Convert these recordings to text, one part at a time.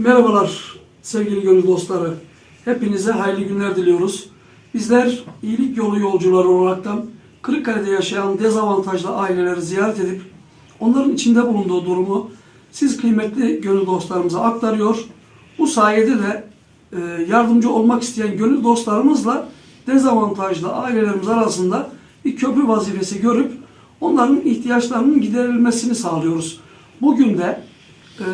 Merhabalar sevgili gönül dostları. Hepinize hayırlı günler diliyoruz. Bizler iyilik yolu yolcuları olaraktan Kırıkkale'de yaşayan dezavantajlı aileleri ziyaret edip onların içinde bulunduğu durumu siz kıymetli gönül dostlarımıza aktarıyor. Bu sayede de e, yardımcı olmak isteyen gönül dostlarımızla dezavantajlı ailelerimiz arasında bir köprü vazifesi görüp onların ihtiyaçlarının giderilmesini sağlıyoruz. Bugün de ee,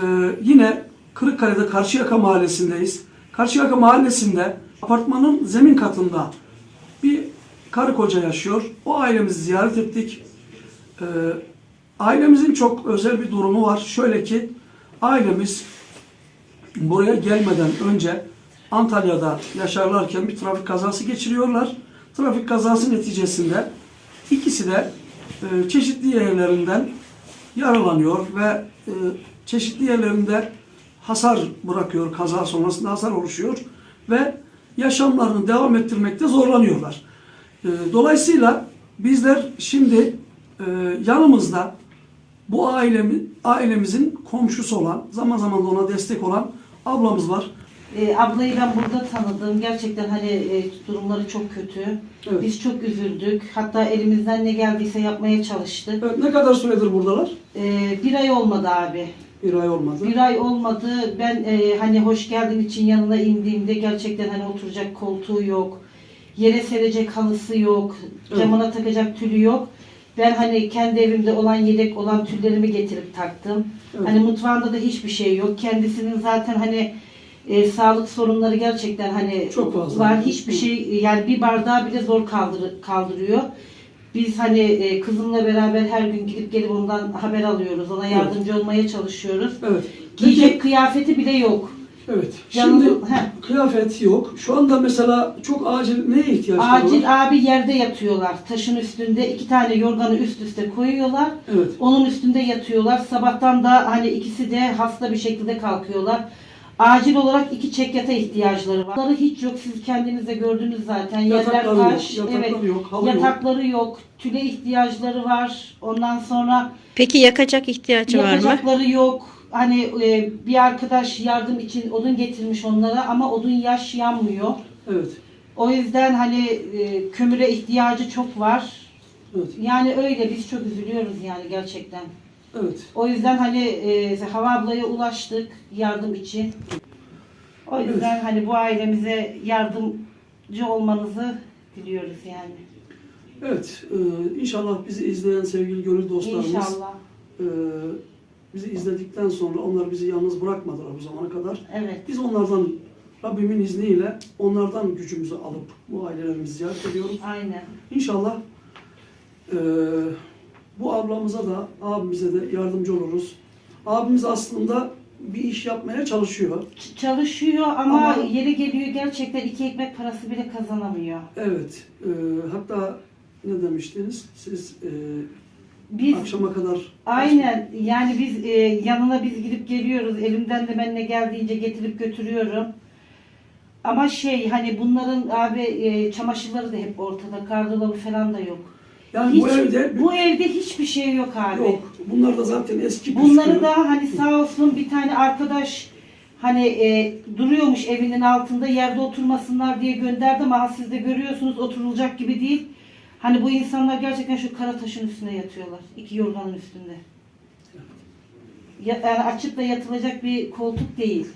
yine Kırıkkale'de Karşıyaka Mahallesi'ndeyiz. Karşıyaka Mahallesi'nde apartmanın zemin katında bir karı koca yaşıyor. O ailemizi ziyaret ettik. Ee, ailemizin çok özel bir durumu var. Şöyle ki ailemiz buraya gelmeden önce Antalya'da yaşarlarken bir trafik kazası geçiriyorlar. Trafik kazası neticesinde ikisi de e, çeşitli yerlerinden yaralanıyor ve e, çeşitli yerlerinde hasar bırakıyor, kaza sonrasında hasar oluşuyor ve yaşamlarını devam ettirmekte zorlanıyorlar. E, dolayısıyla bizler şimdi e, yanımızda bu ailemi, ailemizin komşusu olan, zaman zaman da ona destek olan ablamız var. E, ablayı ben burada tanıdım. Gerçekten hani e, durumları çok kötü. Evet. Biz çok üzüldük. Hatta elimizden ne geldiyse yapmaya çalıştık. Evet, ne kadar süredir buradalar? E, bir ay olmadı abi. Bir ay olmadı. Bir ay olmadı. Ben e, hani hoş geldin için yanına indiğimde gerçekten hani oturacak koltuğu yok. Yere serecek halısı yok. Evet. Camına takacak tülü yok. Ben hani kendi evimde olan yedek olan tüllerimi getirip taktım. Evet. Hani mutfağında da hiçbir şey yok. Kendisinin zaten hani e, sağlık sorunları gerçekten hani Çok fazla. var. Hiçbir şey yani bir bardağı bile zor kaldır, kaldırıyor. Biz hani e, kızımla beraber her gün gidip gelip ondan haber alıyoruz. Ona yardımcı olmaya çalışıyoruz. Evet. Giyecek Peki, kıyafeti bile yok. evet. Şimdi Heh. kıyafet yok. Şu anda mesela çok acil neye ihtiyaçları var? Acil abi yerde yatıyorlar. Taşın üstünde iki tane yorganı üst üste koyuyorlar. Evet. Onun üstünde yatıyorlar. Sabahtan da hani ikisi de hasta bir şekilde kalkıyorlar. Acil olarak iki çekyata ihtiyaçları var. Bunları hiç yok. Siz kendiniz de gördünüz zaten. Yerler Yatakları taş. yok, evet. yatakları yok, halı yok. Yatakları yok. Tüle ihtiyaçları var. Ondan sonra Peki yakacak ihtiyacı var mı? Yapacakları yok. Hani e, bir arkadaş yardım için odun getirmiş onlara ama odun yaş yanmıyor. Evet. O yüzden hani e, kömüre ihtiyacı çok var. Evet. Yani öyle biz çok üzülüyoruz yani gerçekten. Evet. O yüzden hani e, Hava ablaya ulaştık yardım için. O yüzden hani bu ailemize yardımcı olmanızı diliyoruz yani. Evet. e, inşallah bizi izleyen sevgili gönül dostlarımız İnşallah. e, bizi izledikten sonra onlar bizi yalnız bırakmadılar bu zamana kadar. Evet. Biz onlardan Rabbimin izniyle onlardan gücümüzü alıp bu ailelerimizi ziyaret ediyoruz. Aynen. İnşallah e, bu ablamıza da abimize de yardımcı oluruz. Abimiz aslında bir iş yapmaya çalışıyor. Ç- Çalışıyor ama, Ama- yeri geliyor gerçekten iki ekmek parası bile kazanamıyor. Evet. e, hatta ne demiştiniz? Siz e, Biz akşama kadar aynen yani biz e, yanına biz gidip geliyoruz. Elimden de ben ne geldiğince getirip götürüyorum. Ama şey hani bunların abi e, çamaşırları da hep ortada. Gardırobı falan da yok. Yani bu Hiç- evde bu evde hiçbir şey yok abi. yok. Bunlar da zaten eski Bunları püskü. da hani sağ olsun bir tane arkadaş hani e, duruyormuş evinin altında yerde oturmasınlar diye gönderdi ama siz de görüyorsunuz oturulacak gibi değil. Hani bu insanlar gerçekten şu kara taşın üstünde yatıyorlar. iki yorganın üstünde. Ya, yani açıp da yatılacak bir koltuk değil.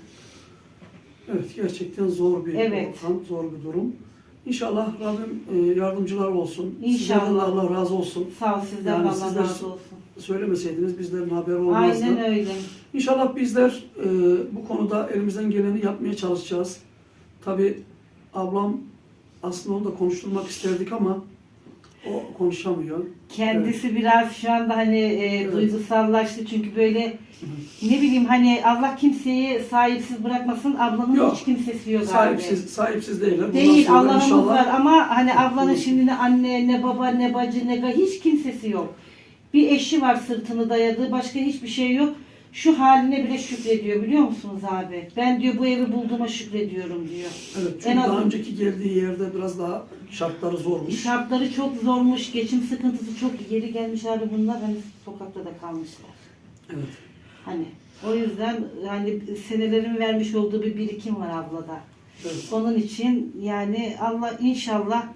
Evet gerçekten zor bir Evet. ortam, zor bir durum. İnşallah Rabbim e, yardımcılar olsun. İnşallah. Sizlerden de Allah razı olsun. Sağ ol sizden Yani Allah razı olsun. Söylemeseydiniz bizlerin haberi olmazdı. Aynen öyle. İnşallah bizler e, bu konuda elimizden geleni yapmaya çalışacağız. Tabi ablam aslında onu da konuşturmak isterdik ama o konuşamıyor. Kendisi biraz şu anda hani e, duygusallaştı çünkü böyle ne bileyim hani Allah kimseyi sahipsiz bırakmasın ablanın Yok. hiç kimsesi yok abi. Sahipsiz, sahipsiz değiller. Bundan Değil sonra Allah'ımız inşallah- var ama hani ablanın şimdi ne anne ne baba ne bacı ne ga hiç kimsesi yok. Bir eşi var sırtını dayadığı başka hiçbir şey yok. Şu haline bile şükrediyor biliyor musunuz abi? Ben diyor bu evi bulduğuma şükrediyorum diyor. Evet, çünkü En daha azından- önceki geldiği yerde biraz daha şartları zormuş. Şartları çok zormuş, geçim sıkıntısı çok yeri gelmiş abi bunlar hani sokakta da kalmışlar. Evet. Hani o yüzden hani senelerin vermiş olduğu bir birikim var ablada. Evet. Onun için yani Allah inşallah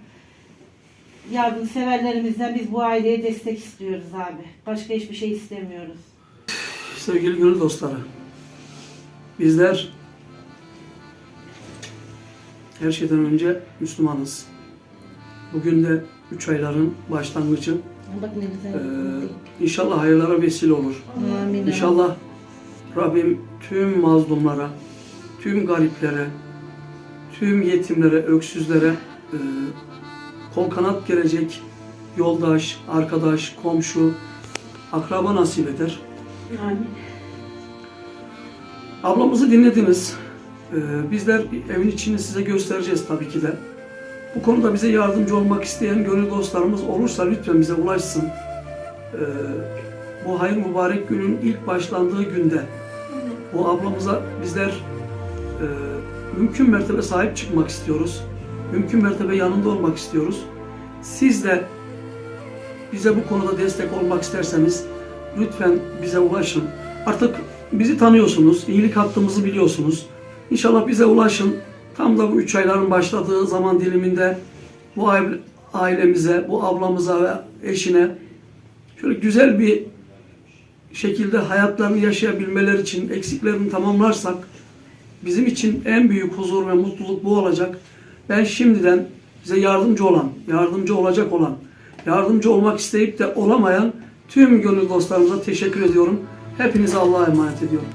yardımseverlerimizden biz bu aileye destek istiyoruz abi. Başka hiçbir şey istemiyoruz. Sevgili gönül dostları, bizler her şeyden önce Müslümanız. Bugün de üç ayların başlangıcı. Bak ne güzel. Ee, inşallah hayırlara vesile olur. Amin. İnşallah Rabbim tüm mazlumlara, tüm gariplere, tüm yetimlere, öksüzlere e, kol kanat gelecek yoldaş, arkadaş, komşu, akraba nasip eder. Amin. Ablamızı dinlediniz. Ee, bizler evin içini size göstereceğiz tabii ki de. Bu konuda bize yardımcı olmak isteyen gönül dostlarımız olursa lütfen bize ulaşsın. Ee, bu hayır mübarek günün ilk başlandığı günde bu ablamıza bizler e, mümkün mertebe sahip çıkmak istiyoruz. Mümkün mertebe yanında olmak istiyoruz. Siz de bize bu konuda destek olmak isterseniz lütfen bize ulaşın. Artık bizi tanıyorsunuz, iyilik hattımızı biliyorsunuz. İnşallah bize ulaşın. Tam da bu üç ayların başladığı zaman diliminde bu aile- ailemize, bu ablamıza ve eşine şöyle güzel bir şekilde hayatlarını yaşayabilmeleri için eksiklerini tamamlarsak bizim için en büyük huzur ve mutluluk bu olacak. Ben şimdiden bize yardımcı olan, yardımcı olacak olan, yardımcı olmak isteyip de olamayan tüm gönül dostlarımıza teşekkür ediyorum. Hepinize Allah'a emanet ediyorum.